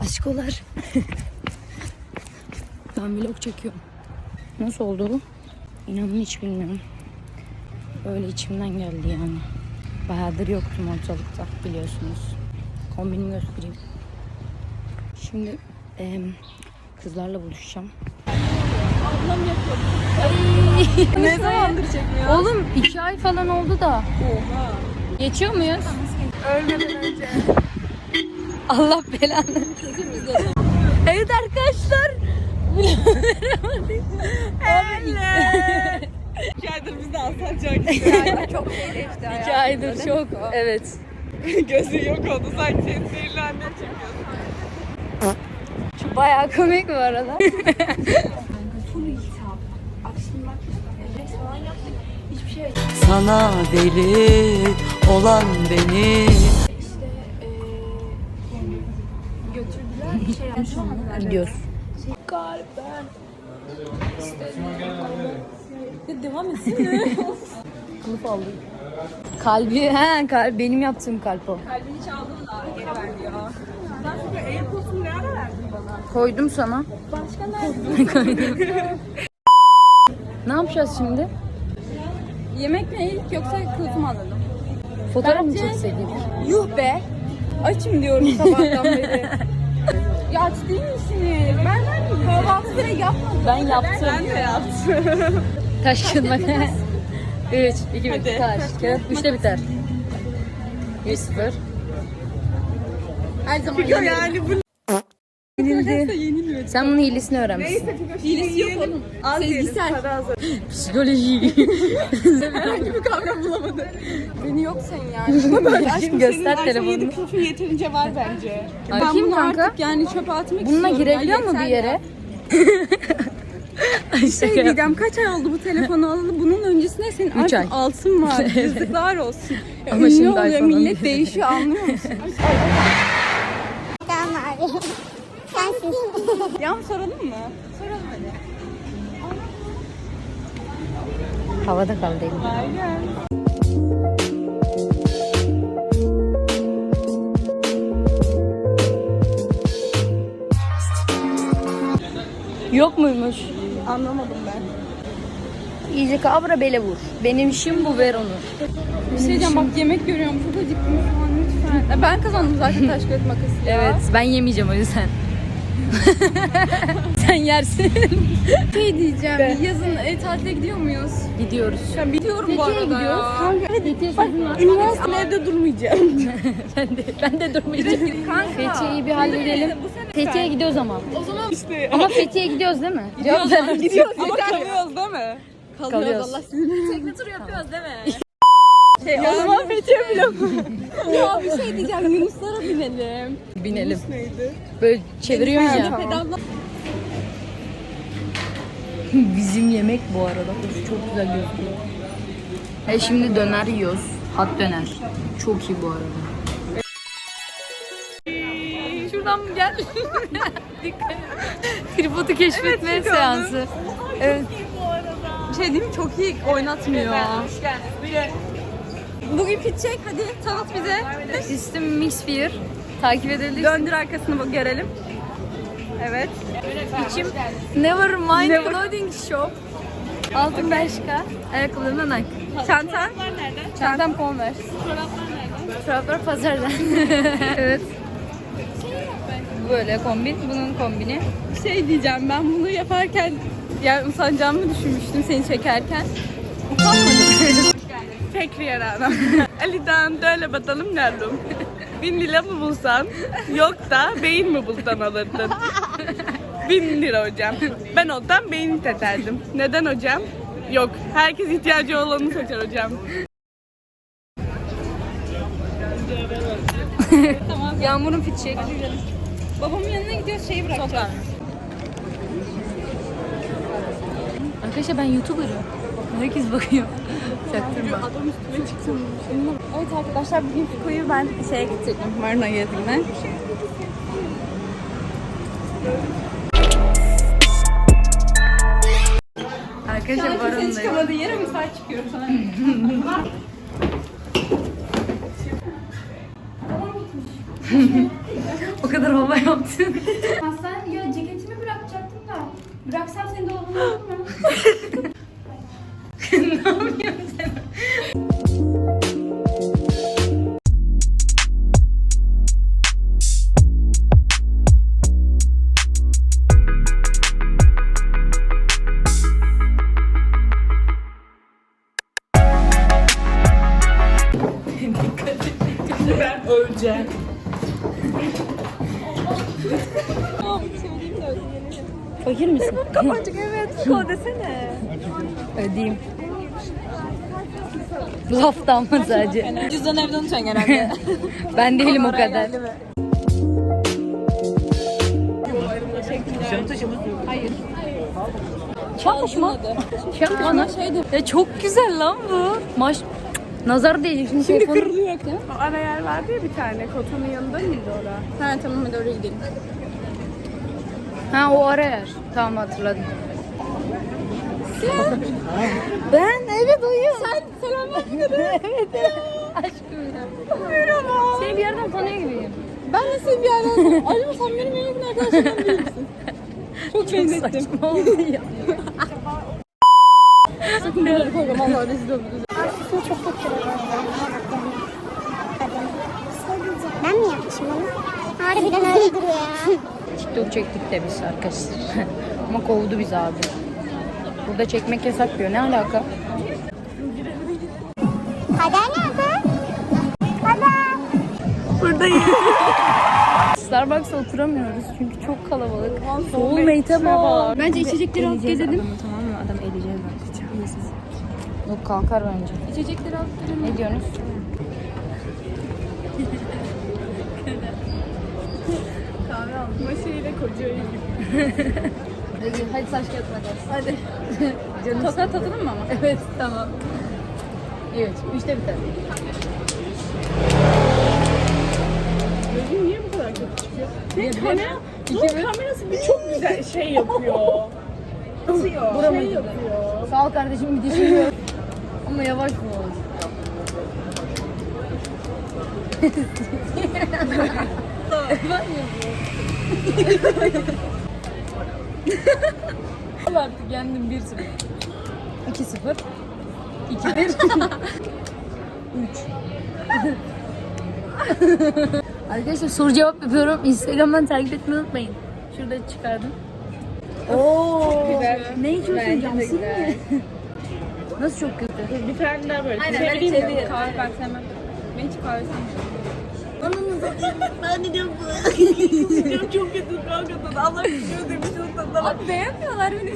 Aşkolar. ben vlog çekiyorum. Nasıl oldu? İnanın hiç bilmiyorum. Öyle içimden geldi yani. Bayağıdır yoktum ortalıkta biliyorsunuz. Kombinimi göstereyim. Şimdi em, kızlarla buluşacağım. Ne zamandır çekmiyor? Oğlum iki ay falan oldu da. Oha. Geçiyor muyuz? Ölmeden önce. Allah belanı. evet arkadaşlar. İki aydır biz de Alsancak Çok şey değişti İki aydır çok. Evet. Gözü yok oldu sanki senin sihirli annen çekiyor. Şu bayağı komik bu arada. Sana deli olan beni Gidiyoruz. Devam etsin. Kılıf aldım. Kalbi, he kalp, benim yaptığım kalp o. Kalbini çaldım da geri ver diyor. Sen şu Airpods'u ne ara verdin bana? Koydum sana. Başka nerede? Koydum. ne yapacağız şimdi? Yemek mi ilk yoksa kılıfımı alalım? Fotoğraf mı Bence- çekseydik? Yuh be. Açım diyorum sabahtan beri. ya aç değil misiniz? Ben ben kahvaltı bile yapmadım. Ben yaptım. Ben de yaptım. Taş kağıt makas. 3, 2, 1, Hadi. taş kağıt. 3'te biter. 1 0. Her zaman yani bu Yenildi. Sen bunun hilesini öğrenmişsin. Hilesi yok oğlum. Az Sezgisel. Psikoloji. Herhangi bir kavram bulamadı. Beni yok sen yani. Aşkım göster telefonunu. kılıfın yeterince var bence. ben Bakayım bunu kanka. artık yani çöpe atmak Bununla istiyorum. girebiliyor Ay, mu bir yere? ya. Şey diyeceğim kaç ay oldu bu telefonu alalı? Bunun öncesinde senin Üç ay. iPhone altın var. Yazıklar olsun. Ya Ama ünlü şimdi oluyor, millet değişiyor anlıyor musun? Sensin. Yan soralım mı? Soralım hadi. Havada kaldı. Aynen. Yok muymuş? Anlamadım ben. İyice kabra bele vur. Benim işim bu ver onu. Bir şey diyeceğim bak yemek görüyorum çok acıktım şu an lütfen. Ben kazandım zaten taş kağıt makas ya. Evet ben yemeyeceğim o yüzden. Sen yersin. Şey diyeceğim yazın e, tatile gidiyor muyuz? Gidiyoruz. Ben biliyorum bu arada gidiyoruz. ya. Kanka sözüm var. Üniversitede evde durmayacağım. ben de, ben de durmayacağım. Fethiye'yi bir halledelim. Fethiye'ye gidiyoruz ama. işte. Ama Fethiye'ye gidiyoruz değil mi? Ver. Gidiyoruz ama kalıyoruz değil mi? Kalıyoruz. Allah sizin. Tekne turu yapıyoruz değil mi? Şey, o zaman Fethiye vlogu. ya bir şey diyeceğim Yunuslara binelim. Binelim. Neydi? Böyle çeviriyoruz ya. Pedalla. Bizim yemek bu arada. Çok güzel gözüküyor. E şimdi döner yiyoruz. Hat döner. Çok iyi bu arada. Şuradan mı gel? Dikkat. Tripodu keşfetme Evet, seansı. Evet. Bir şey diyeyim? Çok iyi oynatmıyor. Bugün fit çek hadi tanıt bize. İstim Mixfear. Takip edelim. Döndür arkasını bak görelim. Evet. İçim Never Mind Clothing Shop. Altın Bershka. Ayakkabılarımdan Nike. Çantan. Çantam Converse. Çoraplar pazardan. evet. Böyle kombin. Bunun kombini. Şey diyeceğim ben bunu yaparken yani utanacağımı düşünmüştüm seni çekerken. Utanmadım. Fikriye Rana. Ali'den döyle batalım nerede? Bin lira mı bulsan yok da beyin mi bulsan alırdın? Bin lira hocam. Ben olsam beyni teterdim. Neden hocam? Yok. Herkes ihtiyacı olanı seçer hocam. Yağmurun fit check. Babamın yanına gidiyoruz şeyi bırakacağız. Arkadaşlar ben YouTuber'ım. Herkes bakıyor. Çaktırma. Adam üstüme çıksın. Evet arkadaşlar bugün Fiko'yu ben şeye getirdim. Marina gezdiğine. Arkadaşlar Kimse barındayım. çıkamadığı yere misal çıkıyor sana. O kadar hava yaptın. Sen ya ceketimi bırakacaktım da. Bıraksam seni dolabına olur mu? Lafta ama sadece. Cüzdan evde unutacaksın herhalde. Ben değilim o kadar. Çantaş mı? Çantaş mı? Ya çok güzel lan bu. Maş... Nazar değecek şimdi, Şimdi kırılıyor. O ara yer vardı ya bir tane. Kotonun yanında mıydı orada? ha tamam hadi oraya gidelim. Ha o ara yer. Tamam hatırladım. ben evet oyum. Sen selam evet evet. Aşkım ya. Merhaba. Seni bir yerden tanıyor gibiyim. Ben de seni bir yerden... Acaba sen benim en yakın arkadaşlarımdan değil misin? Çok benzettim. Saçma oldu ya. Sakın böyle koyma valla rezil oluruz. Ben mi yapmışım onu? Harbiden öyle duruyor ya. TikTok çektik de biz arkadaşlar. Ama kovdu bizi abi. Burada çekmek yasak diyor. Ne alaka? Kader nerede? Kader. Starbucks'a oturamıyoruz çünkü çok kalabalık. Soulmate'e bak. Bence içecekleri alıp gezelim. Tamam mı? Adam eleyeceğiz bak. Yok kalkar bence. İçecekleri alıp gezelim. Ne diyorsunuz? Maşeyle kocayı gibi. Hadi saç kağıt makas. Hadi. Tokat tadalım mı ama? Evet tamam. Evet. Üçte biter. Gözüm niye bu kadar kötü çıkıyor? Senin kamera, bunun kamerası bir çok güzel şey yapıyor. Atıyor. Buramı şey gidiyor. yapıyor. Sağ ol kardeşim bir düşünüyor. Ama yavaş mı olur? Al artık yendim 1-0. 2-0. 2-1. 3. Arkadaşlar soru cevap yapıyorum. Instagram'dan takip etmeyi unutmayın. Şurada çıkardım. Oo. Ne içiyorsun Cansu? Nasıl çok kötü? Bir tane daha böyle. Aynen ben içeri kahve ben sevmem. Ben hiç kahve sevmem. çok kötü kanka tadı. Allah biliyor bak. Beğenmiyorlar beni.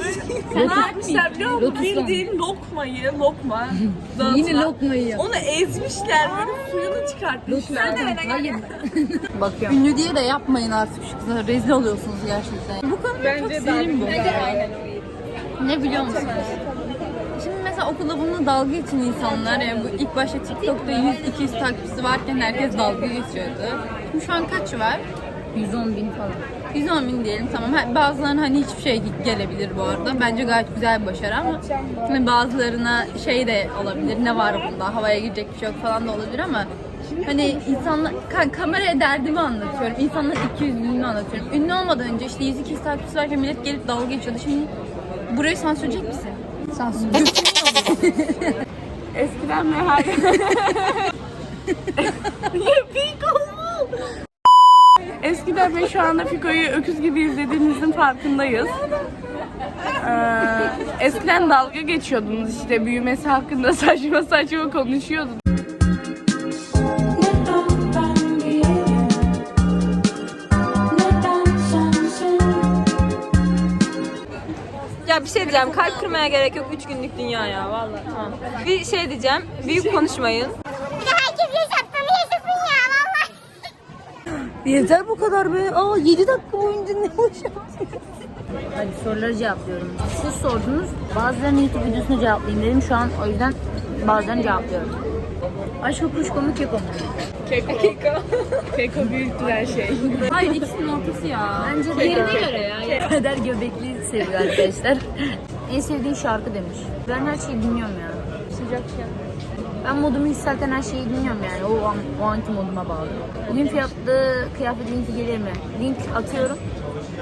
Ne yapmışlar biliyor musun? Bildiğin lokmayı, lokma. Yine lokmayı yap. Onu ezmişler böyle suyunu çıkartmışlar. Hayır. Bakıyorum. Ünlü diye de yapmayın artık şu kızlar. Rezil oluyorsunuz gerçekten. Bu Bence çok sinirlim bu. Ne biliyor musunuz? Şimdi mesela okulda bununla dalga geçen insanlar yani bu ilk başta TikTok'ta 100-200 takipçisi varken herkes dalga geçiyordu. Şimdi şu an kaç var? 110 bin falan. 110 bin diyelim tamam. Bazılarına hani hiçbir şey gelebilir bu arada. Bence gayet güzel bir başarı ama hani bazılarına şey de olabilir. Ne var bunda? Havaya girecek bir şey yok falan da olabilir ama hani insanlar ka- kameraya derdimi anlatıyorum. İnsanların 200 binini anlatıyorum. Ünlü olmadan önce işte 100-200 takipçisi varken millet gelip dalga geçiyordu. Şimdi burayı sansürleyecek misin? Sansür. Eskiden meyhane. Fiko Eskiden ve şu anda Fiko'yu öküz gibi izlediğimizin farkındayız. Ee, eskiden dalga geçiyordunuz işte büyümesi hakkında saçma saçma konuşuyordunuz. Ya bir şey diyeceğim. Kalp kırmaya gerek yok. 3 günlük dünya ya vallahi. Tamam. Bir şey diyeceğim. Büyük konuşmayın. Bir de herkes yaşattığını yaşasın ya vallahi. Yeter bu kadar be. Aa 7 dakika boyunca ne boşaltıyorsun? Hadi soruları cevaplıyorum. Siz sordunuz. Bazılarının YouTube videosunu cevaplayayım dedim. Şu an o yüzden bazılarını cevaplıyorum. Aşk kuşko mu keko mu? Keko. Keko. Keko büyüttüler şey. Hayır ikisinin ortası ya. Bence de yerine göre ya. Kader göbekli seviyor arkadaşlar. en sevdiğin şarkı demiş. Ben her şeyi dinliyorum ya. Sıcak şey. Ben modumu yükselten her şeyi bilmiyorum yani. O, an, o anki moduma bağlı. Bugün fiyatlı kıyafet linki gelir mi? Link atıyorum.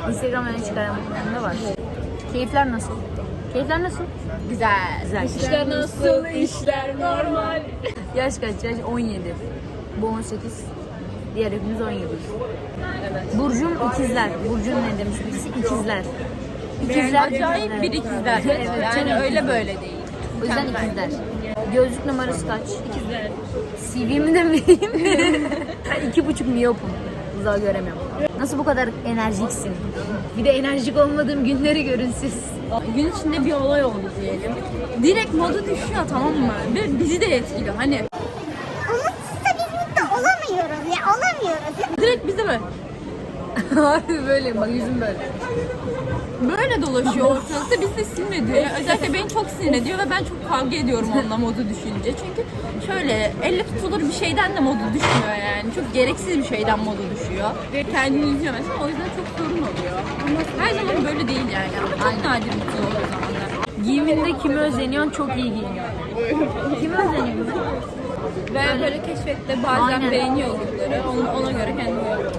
Instagram öne çıkaran bölümünde var. Keyifler nasıl? Keyifler nasıl? Güzel. Güzel. İşler nasıl? İşler normal. Yaş kaç? Yaş 17. Bu 18. Diğer hepimiz 17. Evet. Burcum ikizler. Burcun ne demiş birisi? İkizler. İkizler. Acayip bir ikizler. Evet, yani öyle böyle değil. O yüzden ikizler. Gözlük numarası kaç? İkizler. CV'mi de mi vereyim? ben iki buçuk miyopum. Uzağı göremiyorum. Nasıl bu kadar enerjiksin? Bir de enerjik olmadığım günleri görün siz. Gün içinde bir olay oldu diyelim. Direkt modu düşüyor tamam mı? Ve bizi de etkiliyor. Hani Umutsuzsa biz mutlu olamıyoruz ya olamıyoruz. direkt bizi böyle Harbi böyle bak yüzüm böyle. Böyle dolaşıyor ortalıkta bizi de sinir ediyor. Özellikle beni çok sinir ediyor ve ben çok kavga ediyorum onunla modu düşünce. Çünkü şöyle elle tutulur bir şeyden de modu düşmüyor yani. Çok gereksiz bir şeyden modu düşüyor. Ve kendini üzüyor mesela o yüzden çok sorun oluyor. Her zaman böyle değil yani. Ama çok nadir mutlu olduğu zamanlar. Giyiminde kime özeniyorsun? Çok iyi giyiniyor. Kime özeniyorsun? Ve böyle keşfette bazen Aynen. beğeniyor grupları. Ona, ona göre kendini uyarlıyor.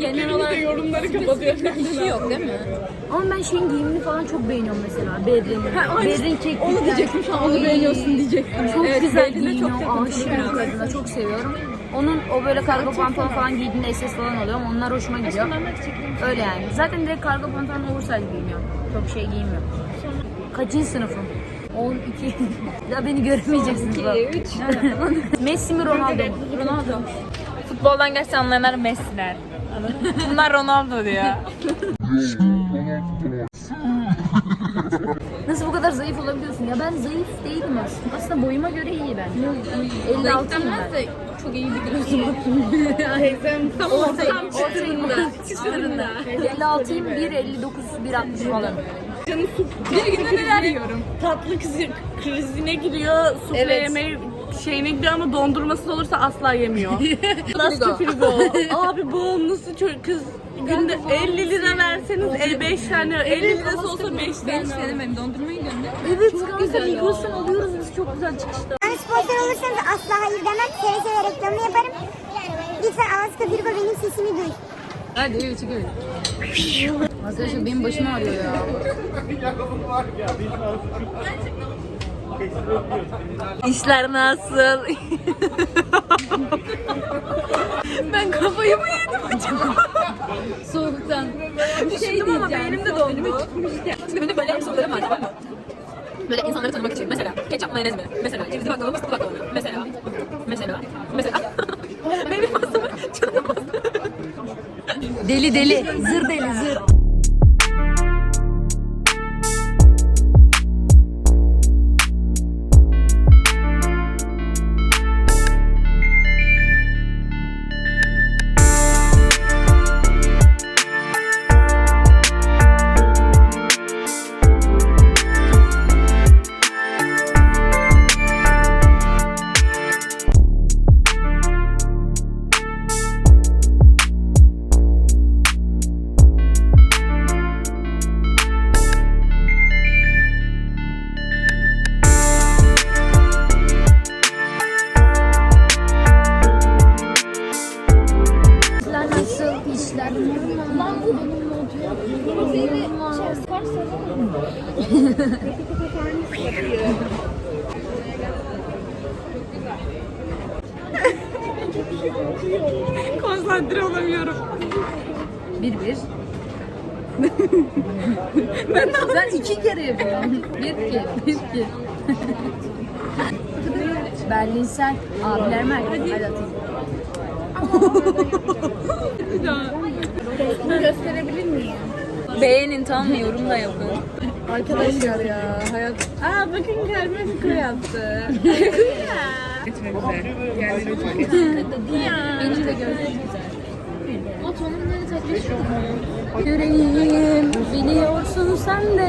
Genel olarak yorumları kapatıyor. Bir şey yok değil mi? Ama ben şeyin giyimini falan çok beğeniyorum mesela. Berrin'in. Berrin çekti. Onu diyecektim şu an onu beğeniyorsun diyecektim. Çok Evet, güzel giyiniyor. Aşığım biraz. kadına. Çok seviyorum. Onun o böyle kargo pantolon falan giydiğinde SS falan oluyor. Onlar hoşuma gidiyor. Öyle yani. Zaten direkt kargo pantolon oversize giyiniyorum. Çok şey giymiyorum. Kaçıncı sınıfım? 12. ya beni göremeyeceksiniz bak. 3. Messi mi Ronaldo mu? Ronaldo. Futboldan gerçekten anlayanlar Messi'ler. Bunlar Ronaldo diyor. Nasıl bu kadar zayıf olabiliyorsun? Ya ben zayıf değilim aslında. Aslında boyuma göre iyi ben. 56 Zayıf ben. de çok iyi bir kilosu Tam Ortayım, ortayım. Çıtırında. 56'yım, 1.59, 1.60 falan. Bir günde neler yiyorum. Tatlı krizi, krizine giriyor. Sufle Evet. yemeği şeyine gidiyor ama dondurması olursa asla yemiyor. Nasıl frigo? Abi bu nasıl çocuk kız günde 50 lira verseniz 55 tane 50 lirası olsa 5 Ben tane. hiç denemedim. Dondurmayı gönder. Evet, kanka Migros'tan alıyoruz biz çok güzel çıkışta. Yani sponsor olursanız asla hayır demem. Seve seve reklamını yaparım. Lütfen Alaska Virgo benim sesimi duy. Hadi evet çıkıyor. Arkadaşlar benim başım ağrıyor ya. İşler nasıl? Ben kafayı mı yedim acaba? Soğuktan. Bir şey diyeceğim. Ama benim de dondu. Şimdi benim böyle sorularım var tamam mı? Böyle insanları tanımak için. Mesela ketçap mayonez mi? Mesela cevizli baklava mı? Baklava mı? Mesela. Mesela. Mesela. benim pastamı canım pasta. Deli deli, zır deli zır. Konsantre olamıyorum. Bir bir. ben Sen iki kere yapıyorsun. Bir iki, bir iki. Berlinsel. Abiler mer. Hadi atayım. Beğenin tamam mı? Yorum da yapın. Arkadaşlar ya hayat. Aa bakın kalbime fıkra yaptı. Benim de gözlerim güzel. Yüreğim biliyorsun sen de.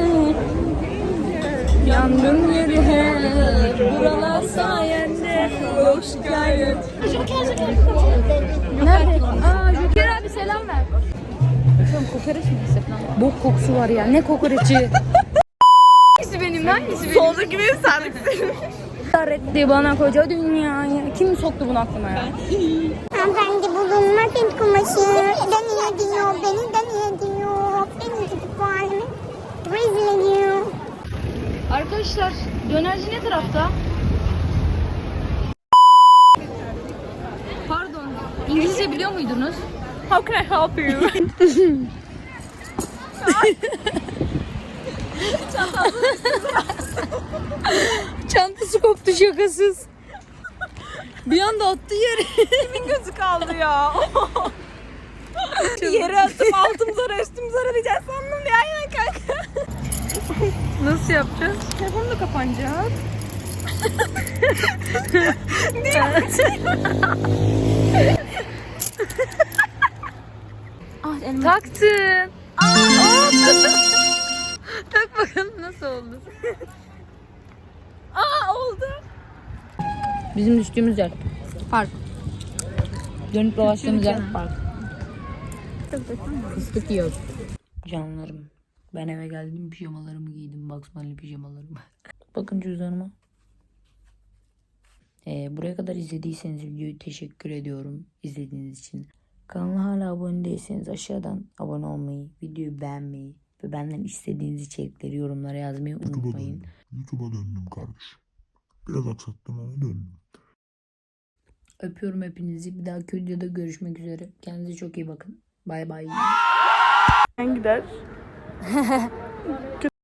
Yandım yeri hep buralar sayende. Hoş geldin. Nerede? Aa Joker abi selam ver. An kokoreç mi? Bok kokusu var ya. Ne kokoreçi? Soldaki benim sağlık senin. dar etti bana koca dünyayı. Kim soktu bunu aklıma ya? Hanımefendi bulunma Hint kumaşı. Beni ediyor, beni deli ediyor. Beni tutup bu halimi rezil ediyor. Arkadaşlar dönerci ne tarafta? Pardon. İngilizce biliyor muydunuz? How can I help you? Çantası koptu şakasız. Bir anda attı yere. Kimin gözü kaldı ya? Yere atıp altım zara üstüm zara diyeceğiz sandım ya aynen kanka. Nasıl yapacağız? Telefon da kapanacak. Taktın. Tak bakalım nasıl oldu. Aa oldu. Bizim düştüğümüz yer. Park. Dönüp dolaştığımız yer park. Fıstık yiyoruz. Canlarım. Ben eve geldim pijamalarımı giydim. Bunny pijamalarımı. Bakın cüzdanıma. Ee, buraya kadar izlediyseniz videoyu teşekkür ediyorum izlediğiniz için. Kanala hala abone değilseniz aşağıdan abone olmayı, videoyu beğenmeyi ve benden istediğiniz içerikleri yorumlara yazmayı YouTube'a unutmayın. döndüm. YouTube'a döndüm kardeşim. Biraz aksattım ama döndüm. Öpüyorum hepinizi. Bir dahaki videoda görüşmek üzere. Kendinize çok iyi bakın. Bay bay. Ben gider.